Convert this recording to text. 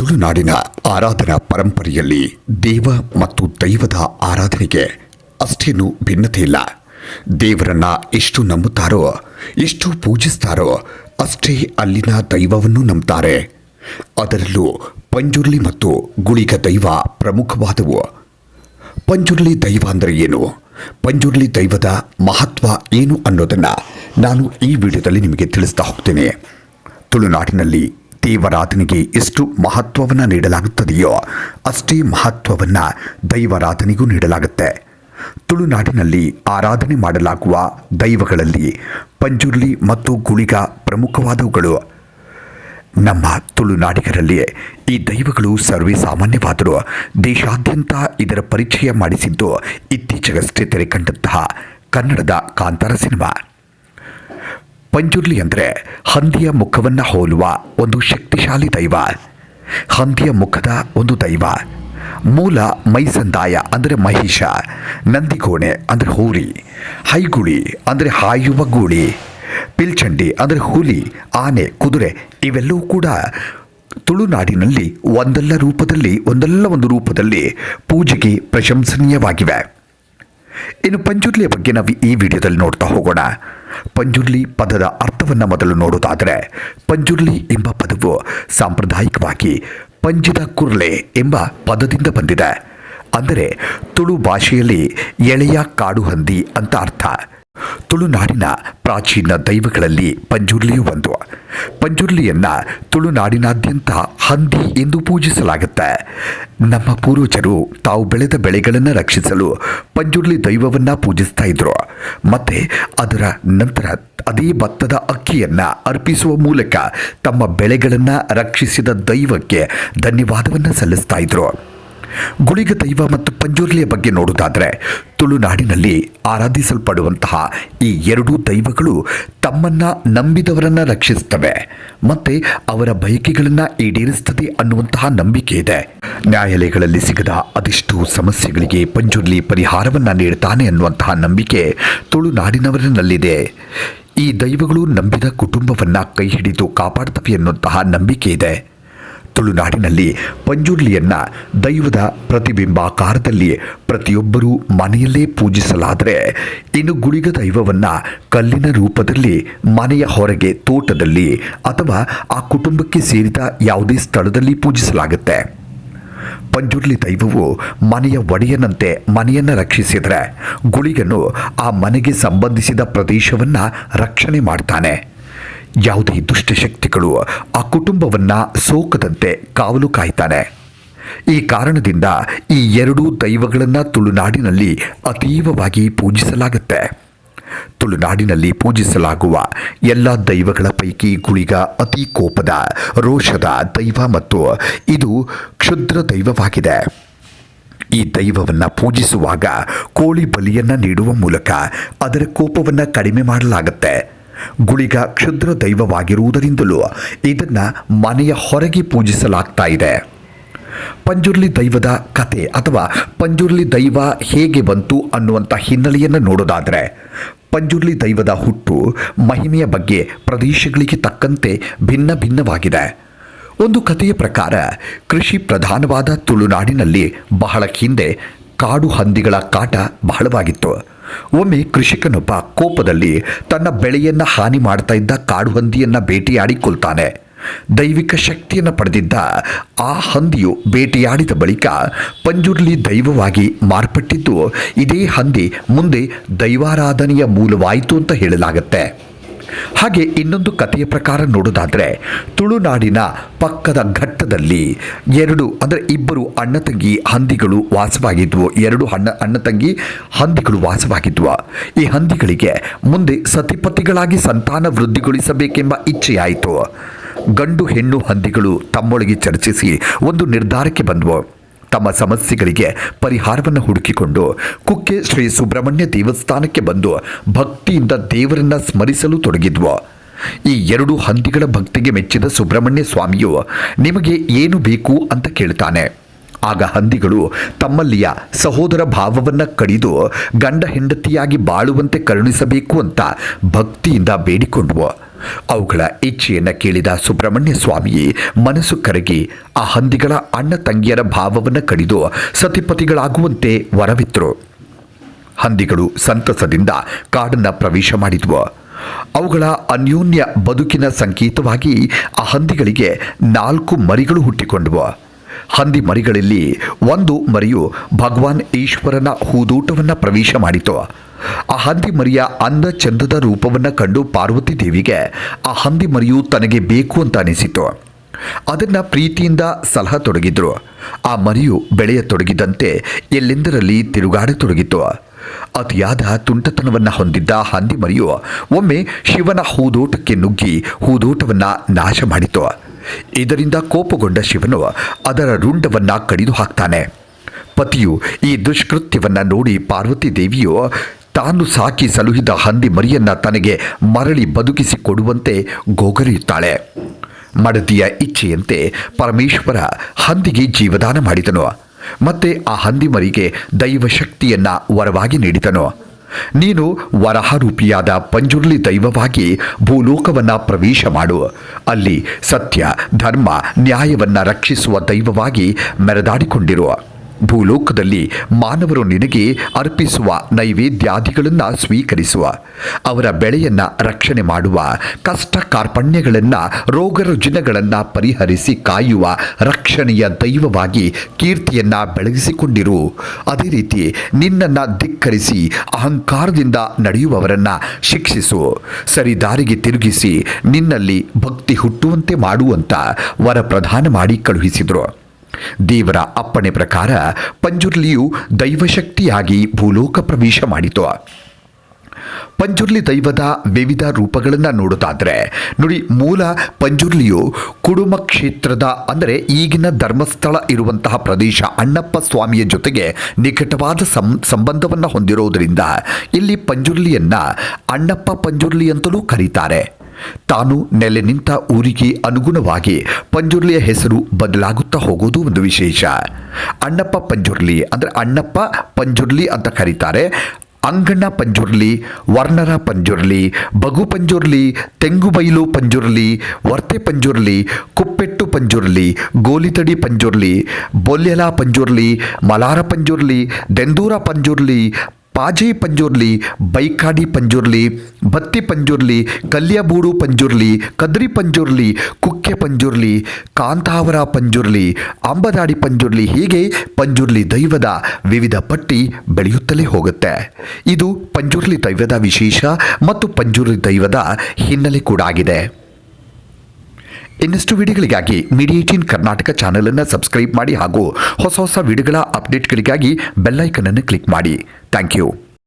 ತುಳುನಾಡಿನ ಆರಾಧನಾ ಪರಂಪರೆಯಲ್ಲಿ ದೇವ ಮತ್ತು ದೈವದ ಆರಾಧನೆಗೆ ಅಷ್ಟೇನು ಭಿನ್ನತೆ ಇಲ್ಲ. ದೇವರನ್ನ ಎಷ್ಟು ನಂಬುತ್ತಾರೋ, ಎಷ್ಟು ಪೂಜಿಸ್ತಾರೋ ಅಷ್ಟೇ ಅಲ್ಲಿನ ದೈವವನ್ನು ನಂಬುತ್ತಾರೆ ಅದರಲ್ಲೂ ಪಂಜುರ್ಲಿ ಮತ್ತು ಗುಳಿಗ ದೈವ ಪ್ರಮುಖವಾದವು. ಪಂಜುರ್ಲಿ ದೈವ ಅಂದರೆ ಏನು? ಪಂಜುರ್ಲಿ ದೈವದ ಮಹತ್ವ ಏನು ಅನ್ನೋದನ್ನ ನಾನು ಈ ವಿಡಿಯೋದಲ್ಲಿ ನಿಮಗೆ ತಿಳಿಸ್ತಾ ಹೋಗ್ತೇನೆ. ತುಳುನಾಡಿನಲ್ಲಿ ದೇವರಾಧನೆಗೆ ಎಷ್ಟು ಮಹತ್ವವನ್ನು ನೀಡಲಾಗುತ್ತದೆಯೋ ಅಷ್ಟೇ ಮಹತ್ವವನ್ನು ದೈವಾರಾಧನೆಗೂ ನೀಡಲಾಗುತ್ತೆ. ತುಳುನಾಡಿನಲ್ಲಿ ಆರಾಧನೆ ಮಾಡಲಾಗುವ ದೈವಗಳಲ್ಲಿ ಪಂಜುರ್ಲಿ ಮತ್ತು ಗುಳಿಗ ಪ್ರಮುಖವಾದವುಗಳು. ನಮ್ಮ ತುಳುನಾಡಿಗರಲ್ಲಿ ಈ ದೈವಗಳು ಸರ್ವೇ ಸಾಮಾನ್ಯವಾದರೂ ದೇಶಾದ್ಯಂತ ಇದರ ಪರಿಚಯ ಮಾಡಿಸಿದ್ದು ಇತ್ತೀಚೆಗಷ್ಟೇ ತೆರೆಕಂಡಂತಹ ಕನ್ನಡದ ಕಾಂತಾರ ಸಿನಿಮಾ. ಪಂಜುರ್ಲಿ ಅಂದರೆ ಹಂದಿಯ ಮುಖವನ್ನು ಹೋಲುವ ಒಂದು ಶಕ್ತಿಶಾಲಿ ದೈವ. ಹಂದಿಯ ಮುಖದ ಒಂದು ದೈವ. ಮೂಲ ಮೈಸಂದಾಯ ಅಂದರೆ ಮಹಿಷ. ನಂದಿಗೋಣೆ ಅಂದರೆ ಹೋರಿ. ಹೈಗುಳಿ ಅಂದರೆ ಹಾಯುವ ಗೂಳಿ. ಪಿಲ್ಚಂಡಿ ಅಂದರೆ ಹುಲಿ, ಆನೆ, ಕುದುರೆ ಇವೆಲ್ಲವೂ ಕೂಡ ತುಳುನಾಡಿನಲ್ಲಿ ಒಂದಲ್ಲ ರೂಪದಲ್ಲಿ, ಒಂದಲ್ಲ ಒಂದು ರೂಪದಲ್ಲಿ ಪೂಜೆಗೆ ಪ್ರಶಂಸನೀಯವಾಗಿವೆ. ಇನ್ನು ಪಂಜುರ್ಲಿಯ ಬಗ್ಗೆ ನಾವು ಈ ವಿಡಿಯೋದಲ್ಲಿ ನೋಡ್ತಾ ಹೋಗೋಣ. ಪಂಜುರ್ಲಿ ಪದದ ಅರ್ಥವನ್ನು ಮೊದಲು ನೋಡುವುದಾದರೆ, ಪಂಜುರ್ಲಿ ಎಂಬ ಪದವು ಸಾಂಪ್ರದಾಯಿಕವಾಗಿ ಪಂಜಿದ ಕುರ್ಲೆ ಎಂಬ ಪದದಿಂದ ಬಂದಿದೆ. ಅಂದರೆ ತುಳು ಭಾಷೆಯಲ್ಲಿ ಎಳೆಯ ಕಾಡು ಹಂದಿ ಅಂತ ಅರ್ಥ. ತುಳುನಾಡಿನ ಪ್ರಾಚೀನ ದೈವಗಳಲ್ಲಿ ಪಂಜುರ್ಲಿಯೂ ಒಂದು. ಪಂಜುರ್ಲಿಯನ್ನು ತುಳುನಾಡಿನಾದ್ಯಂತ ಹಂದಿ ಎಂದು ಪೂಜಿಸಲಾಗುತ್ತೆ. ನಮ್ಮ ಪೂರ್ವಜರು ತಾವು ಬೆಳೆದ ಬೆಳೆಗಳನ್ನು ರಕ್ಷಿಸಲು ಪಂಜುರ್ಲಿ ದೈವವನ್ನು ಪೂಜಿಸ್ತಾ ಇದ್ರು. ಮತ್ತು ಅದರ ನಂತರ ಅದೇ ಭತ್ತದ ಅಕ್ಕಿಯನ್ನು ಅರ್ಪಿಸುವ ಮೂಲಕ ತಮ್ಮ ಬೆಳೆಗಳನ್ನು ರಕ್ಷಿಸಿದ ದೈವಕ್ಕೆ ಧನ್ಯವಾದವನ್ನು ಸಲ್ಲಿಸ್ತಾ ಇದ್ರು. ಗುಳಿಗ ದೈವ ಮತ್ತು ಪಂಜುರ್ಲಿಯ ಬಗ್ಗೆ ನೋಡುವುದಾದರೆ, ತುಳುನಾಡಿನಲ್ಲಿ ಆರಾಧಿಸಲ್ಪಡುವಂತಹ ಈ ಎರಡೂ ದೈವಗಳು ತಮ್ಮನ್ನ ನಂಬಿದವರನ್ನ ರಕ್ಷಿಸುತ್ತವೆ, ಮತ್ತೆ ಅವರ ಬಯಕೆಗಳನ್ನು ಈಡೇರಿಸುತ್ತದೆ ಅನ್ನುವಂತಹ ನಂಬಿಕೆ ಇದೆ. ನ್ಯಾಯಾಲಯಗಳಲ್ಲಿ ಸಿಗದ ಅದೆಷ್ಟು ಸಮಸ್ಯೆಗಳಿಗೆ ಪಂಜುರ್ಲಿ ಪರಿಹಾರವನ್ನ ನೀಡುತ್ತಾನೆ ಅನ್ನುವಂತಹ ನಂಬಿಕೆ ತುಳುನಾಡಿನವರಲ್ಲಿದೆ ಈ ದೈವಗಳು ನಂಬಿದ ಕುಟುಂಬವನ್ನ ಕೈ ಹಿಡಿದು ಕಾಪಾಡ್ತವೆ ಅನ್ನುವಂತಹ ನಂಬಿಕೆ ಇದೆ. ತುಳುನಾಡಿನಲ್ಲಿ ಪಂಜುರ್ಲಿಯನ್ನ ದೈವದ ಪ್ರತಿಬಿಂಬಾಕಾರದಲ್ಲಿ ಪ್ರತಿಯೊಬ್ಬರೂ ಮನೆಯಲ್ಲೇ ಪೂಜಿಸಲಾದರೆ ಇನ್ನು ಗುಳಿಗ ದೈವವನ್ನ ಕಲ್ಲಿನ ರೂಪದಲ್ಲಿ ಮನೆಯ ಹೊರಗೆ ತೋಟದಲ್ಲಿ ಅಥವಾ ಆ ಕುಟುಂಬಕ್ಕೆ ಸೇರಿದ ಯಾವುದೇ ಸ್ಥಳದಲ್ಲಿ ಪೂಜಿಸಲಾಗುತ್ತೆ. ಪಂಜುರ್ಲಿ ದೈವವು ಮನೆಯ ಒಡೆಯನಂತೆ ಮನೆಯನ್ನು ರಕ್ಷಿಸಿದರೆ ಗುಳಿಗನು ಆ ಮನೆಗೆ ಸಂಬಂಧಿಸಿದ ಪ್ರದೇಶವನ್ನು ರಕ್ಷಣೆ ಮಾಡ್ತಾನೆ. ಯಾವುದೇ ದುಷ್ಟಶಕ್ತಿಗಳು ಆ ಕುಟುಂಬವನ್ನ ಸೋಕದಂತೆ ಕಾವಲು ಕಾಯ್ತಾನೆ. ಈ ಕಾರಣದಿಂದ ಈ ಎರಡೂ ದೈವಗಳನ್ನು ತುಳುನಾಡಿನಲ್ಲಿ ಅತೀವವಾಗಿ ಪೂಜಿಸಲಾಗುತ್ತೆ. ತುಳುನಾಡಿನಲ್ಲಿ ಪೂಜಿಸಲಾಗುವ ಎಲ್ಲ ದೈವಗಳ ಪೈಕಿ ಗುಳಿಗ ಅತಿ ಕೋಪದ, ರೋಷದ ದೈವ ಮತ್ತು ಇದು ಕ್ಷುದ್ರ ದೈವವಾಗಿದೆ. ಈ ದೈವವನ್ನು ಪೂಜಿಸುವಾಗ ಕೋಳಿ ಬಲಿಯನ್ನು ನೀಡುವ ಮೂಲಕ ಅದರ ಕೋಪವನ್ನು ಕಡಿಮೆ ಮಾಡಲಾಗುತ್ತೆ. ಗುಳಿಗ ಕ್ಷುದ್ರ ದೈವವಾಗಿರುವುದರಿಂದಲೂ ಇದನ್ನ ಮನೆಯ ಹೊರಗೆ ಪೂಜಿಸಲಾಗ್ತಾ ಇದೆ. ಪಂಜುರ್ಲಿ ದೈವದ ಕತೆ ಅಥವಾ ಪಂಜುರ್ಲಿ ದೈವ ಹೇಗೆ ಬಂತು ಅನ್ನುವಂಥ ಹಿನ್ನೆಲೆಯನ್ನು ನೋಡೋದಾದರೆ, ಪಂಜುರ್ಲಿ ದೈವದ ಹುಟ್ಟು ಮಹಿಮೆಯ ಬಗ್ಗೆ ಪ್ರದೇಶಗಳಿಗೆ ತಕ್ಕಂತೆ ಭಿನ್ನ ಭಿನ್ನವಾಗಿದೆ. ಒಂದು ಕಥೆಯ ಪ್ರಕಾರ, ಕೃಷಿ ಪ್ರಧಾನವಾದ ತುಳುನಾಡಿನಲ್ಲಿ ಬಹಳ ಹಿಂದೆ ಕಾಡು ಹಂದಿಗಳ ಕಾಟ ಬಹಳವಾಗಿತ್ತು. ಒಮ್ಮೆ ಕೃಷಿಕನೊಬ್ಬ ಕೋಪದಲ್ಲಿ ತನ್ನ ಬೆಳೆಯನ್ನು ಹಾನಿ ಮಾಡ್ತಾ ಇದ್ದ ಕಾಡು ಹಂದಿಯನ್ನು ಭೇಟಿಯಾಡಿಕೊಳ್ತಾನೆ ದೈವಿಕ ಶಕ್ತಿಯನ್ನು ಪಡೆದಿದ್ದ ಆ ಹಂದಿಯು ಬೇಟೆಯಾಡಿದ ಬಳಿಕ ಪಂಜುರ್ಲಿ ದೈವವಾಗಿ ಮಾರ್ಪಟ್ಟಿದ್ದು ಇದೇ ಹಂದಿ ಮುಂದೆ ದೈವಾರಾಧನೆಯ ಮೂಲವಾಯಿತು ಅಂತ ಹೇಳಲಾಗುತ್ತೆ. ಹಾಗೆ ಇನ್ನೊಂದು ಕಥೆಯ ಪ್ರಕಾರ ನೋಡೋದಾದರೆ ತುಳುನಾಡಿನ ಪಕ್ಕದ ಘಟ್ಟದಲ್ಲಿ ಎರಡು, ಅಂದರೆ ಇಬ್ಬರು ಅಣ್ಣ ತಂಗಿ ಹಂದಿಗಳು ವಾಸವಾಗಿದ್ವು. ಎರಡು ಅಣ್ಣ ಅಣ್ಣ ತಂಗಿ ಹಂದಿಗಳು ವಾಸವಾಗಿದ್ವು. ಈ ಹಂದಿಗಳಿಗೆ ಮುಂದೆ ಸತಿಪತಿಗಳಾಗಿ ಸಂತಾನ ವೃದ್ಧಿಗೊಳಿಸಬೇಕೆಂಬ ಇಚ್ಛೆಯಾಯಿತು. ಗಂಡು ಹೆಣ್ಣು ಹಂದಿಗಳು ತಮ್ಮೊಳಗೆ ಚರ್ಚಿಸಿ ಒಂದು ನಿರ್ಧಾರಕ್ಕೆ ಬಂದವು. ತಮ್ಮ ಸಮಸ್ಯೆಗಳಿಗೆ ಪರಿಹಾರವನ್ನು ಹುಡುಕಿಕೊಂಡು ಕುಕ್ಕೆ ಶ್ರೀ ಸುಬ್ರಹ್ಮಣ್ಯ ದೇವಸ್ಥಾನಕ್ಕೆ ಬಂದು ಭಕ್ತಿಯಿಂದ ದೇವರನ್ನ ಸ್ಮರಿಸಲು ತೊಡಗಿದ್ವು. ಈ ಎರಡು ಹಂದಿಗಳ ಭಕ್ತಿಗೆ ಮೆಚ್ಚಿದ ಸುಬ್ರಹ್ಮಣ್ಯ ಸ್ವಾಮಿಯು ನಿಮಗೆ ಏನು ಬೇಕು ಅಂತ ಕೇಳ್ತಾನೆ. ಆಗ ಹಂದಿಗಳು ತಮ್ಮಲ್ಲಿಯ ಸಹೋದರ ಭಾವವನ್ನು ಕಡಿದು ಗಂಡ ಹೆಂಡತಿಯಾಗಿ ಬಾಳುವಂತೆ ಕರುಣಿಸಬೇಕು ಅಂತ ಭಕ್ತಿಯಿಂದ ಬೇಡಿಕೊಂಡ್ವು. ಅವುಗಳ ಇಚ್ಛೆಯನ್ನು ಕೇಳಿದ ಸುಬ್ರಹ್ಮಣ್ಯ ಸ್ವಾಮಿಯೇ, ಮನಸ್ಸು ಕರಗಿ ಆ ಹಂದಿಗಳ ಅಣ್ಣ ತಂಗಿಯರ ಭಾವವನ್ನು ಕಡಿದು ಸತಿಪತಿಗಳಾಗುವಂತೆ ವರವಿತ್ತರು ಹಂದಿಗಳು ಸಂತಸದಿಂದ ಕಾಡನ್ನ ಪ್ರವೇಶ ಮಾಡಿದ್ವು. ಅವುಗಳ ಅನ್ಯೋನ್ಯ ಬದುಕಿನ ಸಂಕೇತವಾಗಿ ಆ ಹಂದಿಗಳಿಗೆ ನಾಲ್ಕು ಮರಿಗಳು ಹುಟ್ಟಿಕೊಂಡವು. ಹಂದಿ ಮರಿಗಳಲ್ಲಿ ಒಂದು ಮರಿಯು ಭಗವಾನ್ ಈಶ್ವರನ ಹೂದೂಟವನ್ನು ಪ್ರವೇಶ ಮಾಡಿತು. ಆ ಹಂದಿ ಮರಿಯ ಅಂದ ಚಂದದ ರೂಪವನ್ನು ಕಂಡು ಪಾರ್ವತಿ ದೇವಿಗೆ ಆ ಹಂದಿ ಮರಿಯು ತನಗೆ ಬೇಕು ಅಂತ ಅನಿಸಿತು. ಅದನ್ನ ಪ್ರೀತಿಯಿಂದ ಸಲಹತೊಡಗಿದ್ರು ಆ ಮರಿಯು ಬೆಳೆಯತೊಡಗಿದಂತೆ ಎಲ್ಲೆಂದರಲ್ಲಿ ತಿರುಗಾಡತೊಡಗಿತು. ಅತಿಯಾದ ತುಂಟತನವನ್ನು ಹೊಂದಿದ್ದ ಹಂದಿ ಮರಿಯು ಒಮ್ಮೆ ಶಿವನ ಹೂದೋಟಕ್ಕೆ ನುಗ್ಗಿ ಹೂದೋಟವನ್ನು ನಾಶ ಮಾಡಿತು. ಇದರಿಂದ ಕೋಪಗೊಂಡ ಶಿವನು ಅದರ ರುಂಡವನ್ನು ಕಡಿದು ಹಾಕ್ತಾನೆ. ಪತಿಯು ಈ ದುಷ್ಕೃತ್ಯವನ್ನು ನೋಡಿ ಪಾರ್ವತಿ ದೇವಿಯು ತಾನು ಸಾಕಿ ಸಲುಹಿದ ಹಂದಿ ಮರಿಯನ್ನ ತನಗೆ ಮರಳಿ ಬದುಕಿಸಿ ಕೊಡುವಂತೆ ಗೋಗರಿಯುತ್ತಾಳೆ. ಮಡದಿಯ ಇಚ್ಛೆಯಂತೆ ಪರಮೇಶ್ವರ ಹಂದಿಗೆ ಜೀವದಾನ ಮಾಡಿದನು. ಮತ್ತೆ ಆ ಹಂದಿ ಮರಿಗೆ ದೈವ ಶಕ್ತಿಯನ್ನ ವರವಾಗಿ ನೀಡಿದನು. ನೀನು ವರಹರೂಪಿಯಾದ ಪಂಜುರ್ಲಿ ದೈವವಾಗಿ ಭೂಲೋಕವನ್ನ ಪ್ರವೇಶ ಮಾಡು. ಅಲ್ಲಿ ಸತ್ಯ ಧರ್ಮ ನ್ಯಾಯವನ್ನ ರಕ್ಷಿಸುವ ದೈವವಾಗಿ ಮೆರೆದಾಡಿಕೊಂಡಿರುವ ಭೂಲೋಕದಲ್ಲಿ ಮಾನವರು ನಿನಗೆ ಅರ್ಪಿಸುವ ನೈವೇದ್ಯಾದಿಗಳನ್ನು ಸ್ವೀಕರಿಸುವ. ಅವರ ಬೆಳೆಯನ್ನು ರಕ್ಷಣೆ ಮಾಡುವ ಕಷ್ಟ ಕಾರ್ಪಣ್ಯಗಳನ್ನು ರೋಗರುಜಿನಗಳನ್ನು ಪರಿಹರಿಸಿ ಕಾಯುವ ರಕ್ಷಣೆಯ ದೈವವಾಗಿ ಕೀರ್ತಿಯನ್ನು ಬೆಳಗಿಸಿಕೊಂಡಿರು. ಅದೇ ರೀತಿ ನಿನ್ನನ್ನು ಧಿಕ್ಕರಿಸಿ ಅಹಂಕಾರದಿಂದ ನಡೆಯುವವರನ್ನು ಶಿಕ್ಷಿಸು. ಸರಿ ದಾರಿಗೆ ತಿರುಗಿಸಿ ನಿನ್ನಲ್ಲಿ ಭಕ್ತಿ ಹುಟ್ಟುವಂತೆ ಮಾಡುವಂತ ವರ ಪ್ರಧಾನ ಮಾಡಿ ಕಳುಹಿಸಿದರು. ದೇವರ ಅಪ್ಪಣೆ ಪ್ರಕಾರ ಪಂಜುರ್ಲಿಯು ದೈವಶಕ್ತಿಯಾಗಿ ಭೂಲೋಕ ಪ್ರವೇಶ ಮಾಡಿತು. ಪಂಜುರ್ಲಿ ದೈವದ ವಿವಿಧ ರೂಪಗಳನ್ನು ನೋಡೋದಾದರೆ, ನೋಡಿ ಮೂಲ ಪಂಜುರ್ಲಿಯು ಕುಡುಮ ಕ್ಷೇತ್ರದ, ಅಂದರೆ ಈಗಿನ ಧರ್ಮಸ್ಥಳ ಇರುವಂತಹ ಪ್ರದೇಶ ಅಣ್ಣಪ್ಪ ಸ್ವಾಮಿಯ ಜೊತೆಗೆ ನಿಕಟವಾದ ಸಂ, ಸಂಬಂಧವನ್ನು ಹೊಂದಿರೋದರಿಂದ ಇಲ್ಲಿ ಪಂಜುರ್ಲಿಯನ್ನು ಅಣ್ಣಪ್ಪ ಪಂಜುರ್ಲಿ ಅಂತಲೂ ಕರೀತಾರೆ. ತಾನು ನೆಲೆ ನಿಂತ ಊರಿಗೆ ಅನುಗುಣವಾಗಿ ಪಂಜುರ್ಲಿಯ ಹೆಸರು ಬದಲಾಗುತ್ತಾ ಹೋಗೋದು ಒಂದು ವಿಶೇಷ. ಅಣ್ಣಪ್ಪ ಪಂಜುರ್ಲಿ ಅಂದರೆ ಅಣ್ಣಪ್ಪ ಪಂಜುರ್ಲಿ ಅಂತ ಕರೀತಾರೆ. ಅಂಗಣ್ಣ ಪಂಜುರ್ಲಿ, ವರ್ಣರ ಪಂಜುರ್ಲಿ, ಬಗು ಪಂಜುರ್ಲಿ ತೆಂಗುಬೈಲು ಪಂಜುರ್ಲಿ, ವರ್ತೆ ಪಂಜುರ್ಲಿ, ಕುಪ್ಪೆಟ್ಟು ಪಂಜುರ್ಲಿ, ಗೋಲಿತಡಿ ಪಂಜುರ್ಲಿ ಬೊಲ್ಯಲ ಪಂಜುರ್ಲಿ, ಮಲಾರ ಪಂಜುರ್ಲಿ, ದೆಂದೂರ ಪಂಜುರ್ಲಿ ಪಾಜಿ ಪಂಜುರ್ಲಿ, ಬೈಕಾಡಿ ಪಂಜುರ್ಲಿ, ಬತ್ತಿ ಪಂಜುರ್ಲಿ ಕಲ್ಯಬೂಡು ಪಂಜುರ್ಲಿ, ಕದ್ರಿ ಪಂಜುರ್ಲಿ, ಕುಕ್ಕೆ ಪಂಜುರ್ಲಿ, ಕಾಂತಾವರ ಪಂಜುರ್ಲಿ, ಅಂಬದಾಡಿ ಪಂಜುರ್ಲಿ ಹೀಗೆ ಪಂಜುರ್ಲಿ ದೈವದ ವಿವಿಧ ಪಟ್ಟಿ ಬೆಳೆಯುತ್ತಲೇ ಹೋಗುತ್ತೆ. ಇದು ಪಂಜುರ್ಲಿ ದೈವದ ವಿಶೇಷ ಮತ್ತು ಪಂಜುರ್ಲಿ ದೈವದ ಹಿನ್ನೆಲೆ ಕೂಡ ಆಗಿದೆ ಇನ್ನಷ್ಟು ವಿಡಿಯೋಗಳಿಗಾಗಿ ಮೀಡಿಯೇಟಿನ್ ಕರ್ನಾಟಕ ಚಾನಲನ್ನು ಸಬ್ಸ್ಕ್ರೈಬ್ ಮಾಡಿ ಹಾಗೂ ಹೊಸ ಹೊಸ ವಿಡಿಯೋಗಳ ಅಪ್ಡೇಟ್ಗಳಿಗಾಗಿ ಬೆಲ್ಲೈಕನನ್ನು ಕ್ಲಿಕ್ ಮಾಡಿ. Thank you.